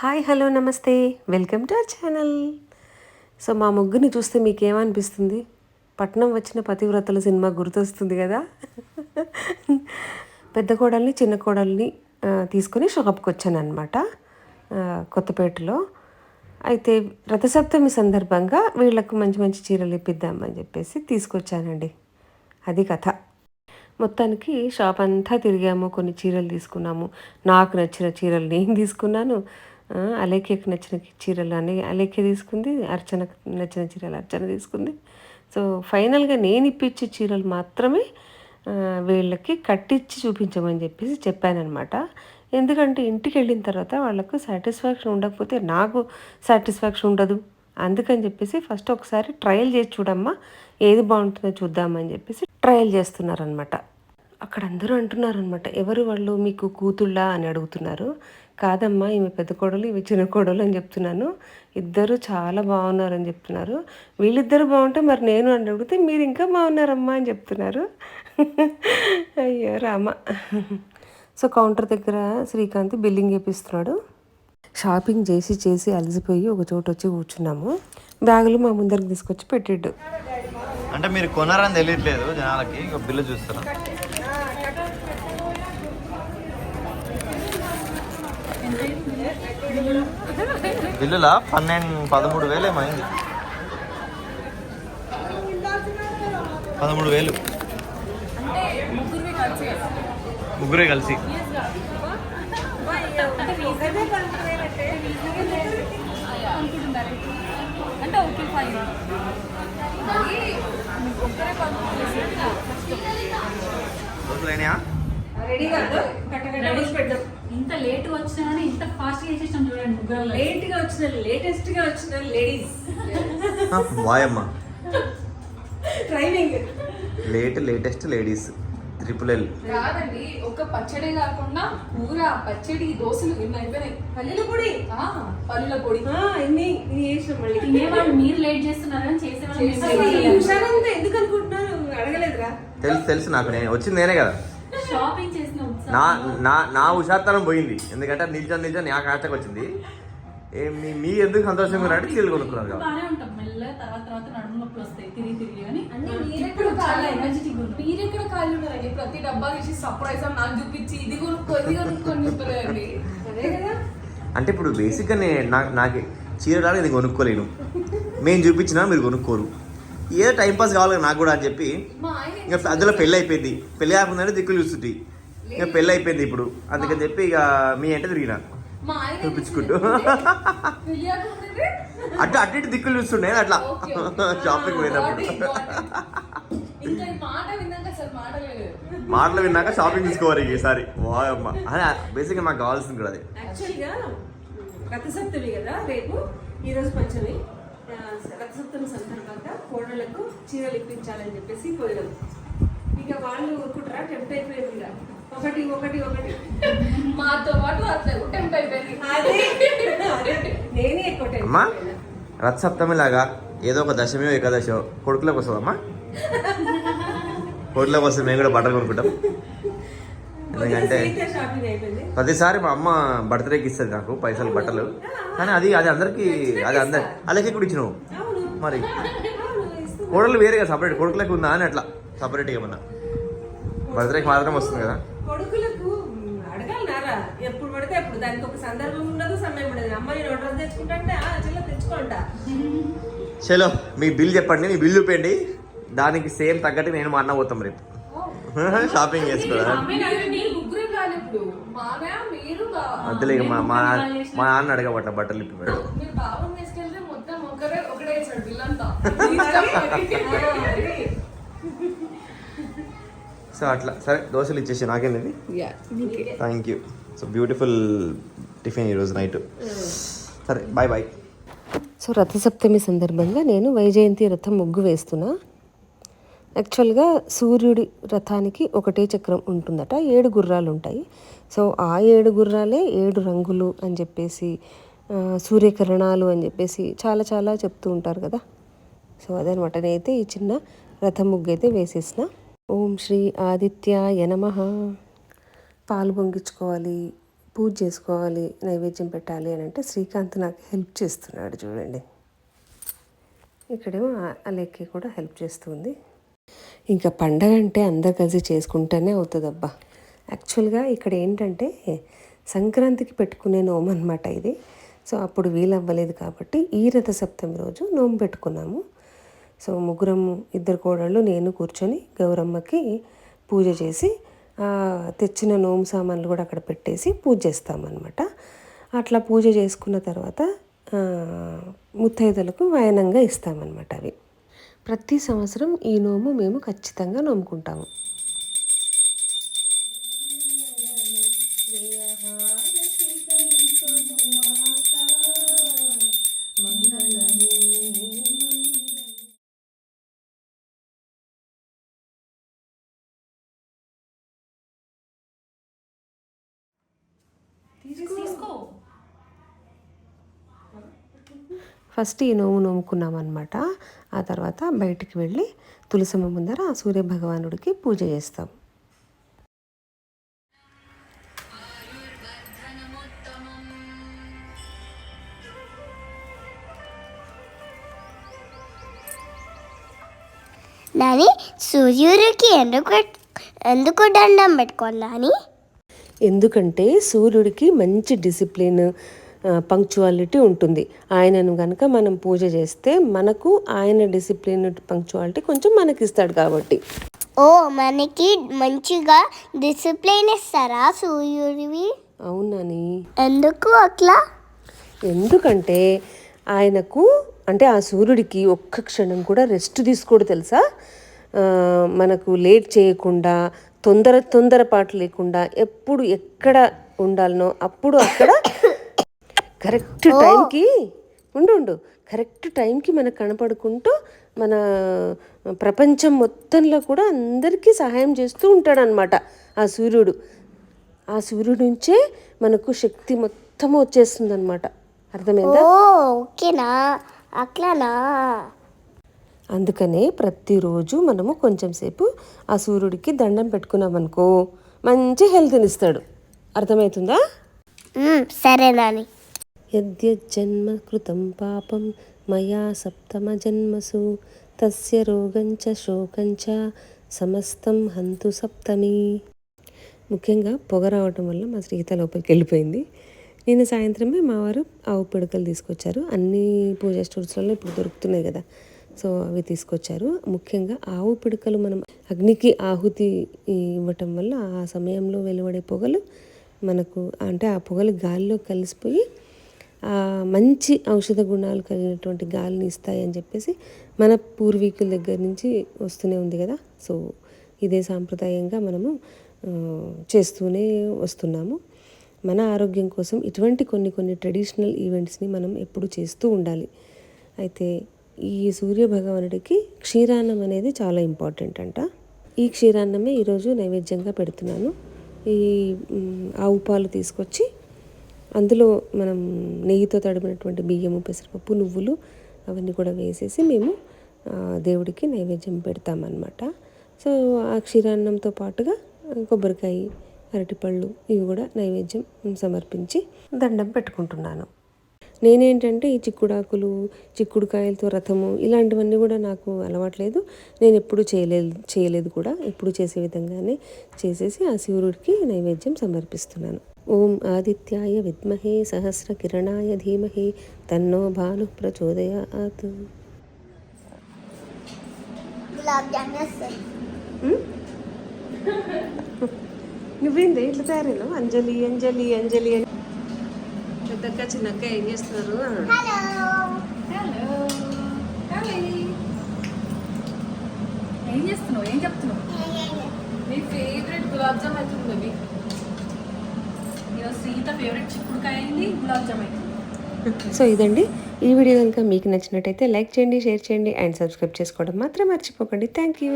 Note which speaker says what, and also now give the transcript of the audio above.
Speaker 1: Hi hello నమస్తే. Welcome to our channel. So మా ముగ్గురిని చూస్తే మీకేమనిపిస్తుంది? పట్నం వచ్చిన పతివ్రతల సినిమా గుర్తొస్తుంది కదా? పెద్ద కోడల్ని చిన్న కోడల్ని తీసుకొని షాప్కి వచ్చాను అనమాట కొత్తపేటలో. అయితే రథసప్తమి సందర్భంగా వీళ్ళకు మంచి మంచి చీరలు ఇప్పిద్దామని చెప్పేసి తీసుకొచ్చానండి. అది కథ. మొత్తానికి షాప్ అంతా తిరిగాము కొన్ని చీరలు తీసుకున్నాము. నాకు నచ్చిన చీరలు నేను తీసుకున్నాను. అలేఖ్యకు నచ్చిన చీరలు అని అలేఖ్య తీసుకుంది అర్చనకు నచ్చిన చీరలు అర్చన తీసుకుంది. సో ఫైనల్గా నేను ఇప్పించే చీరలు మాత్రమే వీళ్ళకి కట్టించి చూపించమని చెప్పేసి చెప్పానమాట ఎందుకంటే ఇంటికి వెళ్ళిన తర్వాత వాళ్ళకు సాటిస్ఫాక్షన్ ఉండకపోతే నాకు సాటిస్ఫాక్షన్ ఉండదు. అందుకని చెప్పేసి ఫస్ట్ ఒకసారి ట్రయల్ చేసి చూడమ్మా ఏది బాగుంటుందో చూద్దామని చెప్పేసి ట్రయల్ చేస్తున్నారనమాట అక్కడ అందరూ అంటున్నారనమాట ఎవరు వాళ్ళు మీకు కూతుళ్ళ అని అడుగుతున్నారు. కాదమ్మా ఈమె పెద్ద కోడలు ఇవి చిన్న కోడలు అని చెప్తున్నాను. ఇద్దరు చాలా బాగున్నారని చెప్తున్నారు. వీళ్ళిద్దరు బాగుంటే మరి నేను అని అడిగితే మీరు ఇంకా బాగున్నారమ్మా అని చెప్తున్నారు. అయ్యో రామ. సో కౌంటర్ దగ్గర శ్రీకాంత్ బిల్లింగ్ చేపిస్తున్నాడు. షాపింగ్ చేసి చేసి అలసిపోయి ఒక చోట వచ్చి కూర్చున్నాము. బ్యాగులు మా ముందరికి తీసుకొచ్చి పెట్టిండు.
Speaker 2: అంటే మీరు కొనారని తెలియట్లేదు జనాలకి బిల్లు చూస్తారా బిల్లులా? పన్నెండు పదమూడు వేలు ఏమైంది పదమూడు వేలు. ముగ్గురే కలిసి.
Speaker 3: అంటే ఓకే ఫైన్
Speaker 2: రోజులైనా
Speaker 3: ఇంత లేట్ వచ్చినా కానీ ఇంత ఫాస్ట్ చేసేసాం చూడండి ముగ్గురు
Speaker 1: లేట్గా వచ్చిన లేటెస్ట్గా వచ్చిన ladies
Speaker 2: వాయమ్మ.
Speaker 1: Training
Speaker 2: late latest ladies triple L
Speaker 4: కాదండి ఒక పచ్చడే కాకుండా కూర పచ్చడి దోశలు ఇన్ని అయిపోయినాయి.
Speaker 1: పల్లెల పొడి.
Speaker 4: ఆ, పల్లీల పొడి.
Speaker 1: ఇన్ని ఇది చేసిన మళ్ళీ.
Speaker 3: తినేవాళ్ళు మీరు లేట్ చేస్తున్నారని చేసేవాళ్ళు
Speaker 1: ఎందుకు అనుకుంటున్నారు? అడగలేదురా.
Speaker 2: తెలుసు తెలుసు నాకు నేను వచ్చింది నేనే కదా. నా నా నా హుషార్తనం పోయింది. ఎందుకంటే నిల్చొని నిల్చొని నా కాచకు వచ్చింది. ఏ మీ మీ ఎందుకు సంతోషంగా ఉన్నారంటే చీరలు కొనుక్కున్నారు కదా
Speaker 3: బాగానే ఉంటాం. మెల్లగా తర్వాత తర్వాత నడుము నొప్పులు వస్తాయి. తిరిగి తిరిగి అని.
Speaker 4: అన్ని
Speaker 3: ఇప్పుడు
Speaker 4: మీరెక్కడ
Speaker 3: చాలా
Speaker 4: ఖాళీ
Speaker 3: ఎనర్జెటిక్ ఉన్నాం
Speaker 4: మీరెక్కడ ఖాళీ ఉన్నారండి? ప్రతి డబ్బా తీసి సర్ప్రైజ్ అని నాకు చూపించి ఇది కొనుక్కో ఇది కొనుక్కో అని చెప్పలేదండి.
Speaker 1: అదే కదా?
Speaker 2: అంటే ఇప్పుడు బేసిక్గా నేను నాకు చీర రాని ఇది కొనుక్కోలేను. మేము చూపించినా మీరు కొనుక్కోరు. ఏదో టైం పాస్ కావాలి కదా నాకు కూడా అని చెప్పి ఇంకా అందులో పెళ్ళి అయిపోయింది. పెళ్ళి కాకుండానే దిక్కులు చూస్తుంటే. ఇంకా పెళ్ళి అయిపోయింది ఇప్పుడు. అందుకని చెప్పి ఇక మీ అంటే తిరిగిన.
Speaker 4: మా ఆయన ఏం
Speaker 2: చూపించుకుంటూ. అటు అటు ఇటు దిక్కులు చూస్తుండే అట్లా. షాపింగ్ పోయినప్పుడు. మాటలు విన్నాక షాపింగ్ తీసుకోవాలి ఈసారి వాయమ్మ అదే బేసిక్గా మాకు కావాల్సింది కూడా అది.
Speaker 1: రథసప్తమి కదా రేపు. ఈరోజు పంచమి. రథసప్తమి సందర్భంగా కోడళ్ళకు చీరలు ఇప్పించాలని చెప్పేసి పోయినాం ఇక వాళ్ళు ఊరుకుంటారా టెంప్ట్ అయిపోయింది ఒకటి ఒకటి ఒకటి.
Speaker 4: మాతో పాటు అట్లా టెంప్ అయిపోయింది.
Speaker 1: నేనే ఎక్కువ
Speaker 2: అమ్మా
Speaker 1: అయిపోయినా.
Speaker 2: రథ సప్తమి లాగా ఏదో ఒక దశమో ఏకాదశో కొడుకులోకి వస్తుందమ్మా కొడుకులోకి వస్తే మేము కూడా బట్టలు కొనుక్కుంటాం. ఎందుకంటే ప్రతిసారి మా అమ్మ బర్త్డేకి ఇస్తుంది నాకు పైసలు బట్టలు. కానీ అది అది అందరికి అది అందరి అలాగే కూడా ఇచ్చినావు? మరి. కోడలు వేరేగా సపరేట్ కొడుకులకు ఉందా అని అట్లా సపరేట్గా ఏమన్నా? బర్త్డేకి మాత్రం వస్తుంది కదా?
Speaker 1: కొడుకులకు ఎప్పుడు పడితే అప్పుడు. దానికి ఒక సందర్భం ఉండదు సమయం ఉండదు. అమ్మ నేను ఆర్డర్ తెచ్చుకుంటా అంటే "ఆ, చెల్ల తెచ్చుకోండా
Speaker 2: చలో మీ బిల్ చెప్పండి మీ బిల్ చూపండి దానికి సేమ్ తగ్గట్టు నేను మా అన్న పోతాం రేపు. షాపింగ్ చేసుకోవాలి? మా మా నాన్న- మా నాన్న అడగబట్ట బట్టలు ఇప్పి
Speaker 4: మొత్తం ఒకరే ఒకటే ఇచ్చాడు బిల్ అంతా
Speaker 2: సో అట్లా. సరే దోశలు ఇచ్చేసి నాకేంది thank you so beautiful tiffin ఈరోజు నైట్ సరే బాయ్ బాయ్
Speaker 1: సో రథసప్తమి సందర్భంగా నేను వైజయంతి రథం ముగ్గు వేస్తున్నా. యాక్చువల్గా సూర్యుడి రథానికి ఒకటే చక్రం ఉంటుందట ఏడు గుర్రాలు ఉంటాయి సో ఆ ఏడు గుర్రాలే ఏడు రంగులు అని చెప్పేసి సూర్యకిరణాలు అని చెప్పేసి చాలా చాలా చెప్తూ ఉంటారు కదా. సో అదనమాట. నేనైతే ఈ చిన్న రథం ముగ్గు అయితే వేసేసిన. ఓం శ్రీ ఆదిత్యాయ నమ. పాలు పొంగించుకోవాలి పూజ చేసుకోవాలి నైవేద్యం పెట్టాలి అని అంటే శ్రీకాంత్ నాకు హెల్ప్ చేస్తున్నాడు చూడండి. ఇక్కడేమో అలెక్కి కూడా హెల్ప్ చేస్తుంది. ఇంకా పండగ అంటే అందరు కలిసి చేసుకుంటేనే అవుతుందబ్బా. యాక్చువల్గా ఇక్కడ ఏంటంటే సంక్రాంతికి పెట్టుకునే నోము అనమాట ఇది. సో అప్పుడు వీలవ్వలేదు కాబట్టి ఈ రథ సప్తమి రోజు నోము పెట్టుకున్నాము. సో ముగ్గురం ఇద్దరు కోడళ్ళు నేను కూర్చొని గౌరమ్మకి పూజ చేసి తెచ్చిన నోము సామాన్లు కూడా అక్కడ పెట్టేసి పూజ చేస్తామన్నమాట. అట్లా పూజ చేసుకున్న తర్వాత ముత్తైదలకు ముత్తైదులకు వాయనంగా ఇస్తామన్నమాట అవి. ప్రతి సంవత్సరం ఈ నోము మేము ఖచ్చితంగా నోముకుంటాము. ఫస్ట్ ఈ నోము నోముకున్నాం అనమాట ఆ తర్వాత బయటికి వెళ్ళి తులసమ్మ ముందర ఆ సూర్య భగవానుడికి పూజ చేస్తాం.
Speaker 5: నాని సూర్యుడికి ఎందుకు ఎందుకు దండం పెట్టుకోవాలి నాని?
Speaker 1: ఎందుకంటే సూర్యుడికి మంచి డిసిప్లిన్ పంక్చువాలిటీ ఉంటుంది. ఆయనను కనుక మనం పూజ చేస్తే మనకు ఆయన డిసిప్లిన్ పంక్చువాలిటీ కొంచెం మనకి ఇస్తాడు కాబట్టి.
Speaker 5: ఓ మనకి మంచిగా డిసిప్లిన్ ఇస్తారా సూర్యుడివి?
Speaker 1: అవునని
Speaker 5: ఎందుకు అట్లా?
Speaker 1: ఎందుకంటే ఆయనకు అంటే ఆ సూర్యుడికి ఒక్క క్షణం కూడా రెస్ట్ తీసుకోడు తెలుసా? మనకు లేట్ చేయకుండా తొందర తొందరపాటు లేకుండా ఎప్పుడు ఎక్కడ ఉండాలనో అప్పుడు అక్కడ కరెక్ట్ టైంకి ఉండు ఉండు. కరెక్ట్ టైంకి మనకు కనపడుకుంటూ మన ప్రపంచం మొత్తంలో కూడా అందరికీ సహాయం చేస్తూ ఉంటాడనమాట ఆ సూర్యుడు. ఆ సూర్యుడి నుంచే మనకు శక్తి మొత్తం వచ్చేస్తుంది అనమాట అర్థమైందా?
Speaker 5: ఓ ఓకేనా? అట్లానా?
Speaker 1: అందుకనే ప్రతిరోజు మనము కొంచెం సేపు ఆ సూర్యుడికి దండం పెట్టుకున్నాం అనుకో మంచి హెల్త్ని ఇస్తాడు. అర్థమవుతుందా
Speaker 5: సరే నాని.
Speaker 1: యద్యజ్జన్మ కృతం పాపం మయా సప్తమజన్మసు తస్య రోగంచ శోకంచ సమస్తం హంతు సప్తమి ముఖ్యంగా పొగ రావటం వల్ల మా శ్రీత లోపలికి వెళ్ళిపోయింది. నిన్న సాయంత్రమే మా వారు ఆవు పిడకలు తీసుకొచ్చారు. అన్ని పూజా స్టోర్స్లలో ఇప్పుడు దొరుకుతున్నాయి కదా. సో అవి తీసుకొచ్చారు. ముఖ్యంగా ఆవు పిడకలు మనం అగ్నికి ఆహుతి ఇవ్వటం వల్ల ఆ సమయంలో వెలువడే పొగలు మనకు అంటే ఆ పొగలు గాలిలో కలిసిపోయి మంచి ఔషధ గుణాలు కలిగినటువంటి గాలిని ఇస్తాయి అని చెప్పేసి మన పూర్వీకుల దగ్గర నుంచి వస్తూనే ఉంది కదా. సో ఇదే సాంప్రదాయంగా మనము చేస్తూనే వస్తున్నాము. మన ఆరోగ్యం కోసం ఇటువంటి కొన్ని కొన్ని ట్రెడిషనల్ ఈవెంట్స్ని మనం ఎప్పుడు చేస్తూ ఉండాలి. అయితే ఈ సూర్య భగవానుడికి క్షీరాన్నం అనేది చాలా ఇంపార్టెంట్ అంట. ఈ క్షీరాన్నమే ఈరోజు నైవేద్యంగా పెడుతున్నాను. ఈ ఆవు పాలు తీసుకొచ్చి అందులో మనం నెయ్యితో తడిపినటువంటి బియ్యము పెసరపప్పు నువ్వులు అవన్నీ కూడా వేసేసి మేము దేవుడికి నైవేద్యం పెడతామన్నమాట. సో ఆ క్షీరాన్నంతో పాటుగా కొబ్బరికాయ అరటిపళ్ళు ఇవి కూడా నైవేద్యం సమర్పించి దండం పెట్టుకుంటున్నాను. నేనేంటంటే ఈ చిక్కుడాకులు చిక్కుడుకాయలతో రథము ఇలాంటివన్నీ కూడా నాకు అలవాట్లేదు. నేను ఎప్పుడు చేయలేదు చేయలేదు కూడా. ఎప్పుడు చేసే విధంగానే చేసేసి ఆ శివుడికి నైవేద్యం సమర్పిస్తున్నాను. ఓం ఆదిత్యాయ విద్మహే సహస్ర కిరణాయ ధీమహి తన్నో భాను ప్రచోదయాత్.
Speaker 5: గులాబ్ జామ్ వేస్తాయి
Speaker 1: నువ్వేంది? ఇట్లా తయారైనావు? అంజలి అంజలి అంజలి అని. పెద్దక్క చిన్నక్క ఏం చేస్తున్నారు?
Speaker 3: ఏం చేస్తున్నావు? ఏం చెప్తున్నావు?
Speaker 4: నీ ఫేవరెట్ గులాబ్ జామ్ అవుతుంది అవి
Speaker 3: ఈరోజు సీత ఫేవరెట్ చిక్కుడుకాయ అయింది గులాబ్ జామ్ అయింది
Speaker 1: సో ఇదండి. ఈ వీడియో కనుక మీకు నచ్చినట్టయితే లైక్ చేయండి షేర్ చేయండి అండ్ సబ్స్క్రైబ్ చేసుకోవడం మాత్రం మర్చిపోకండి. Thank you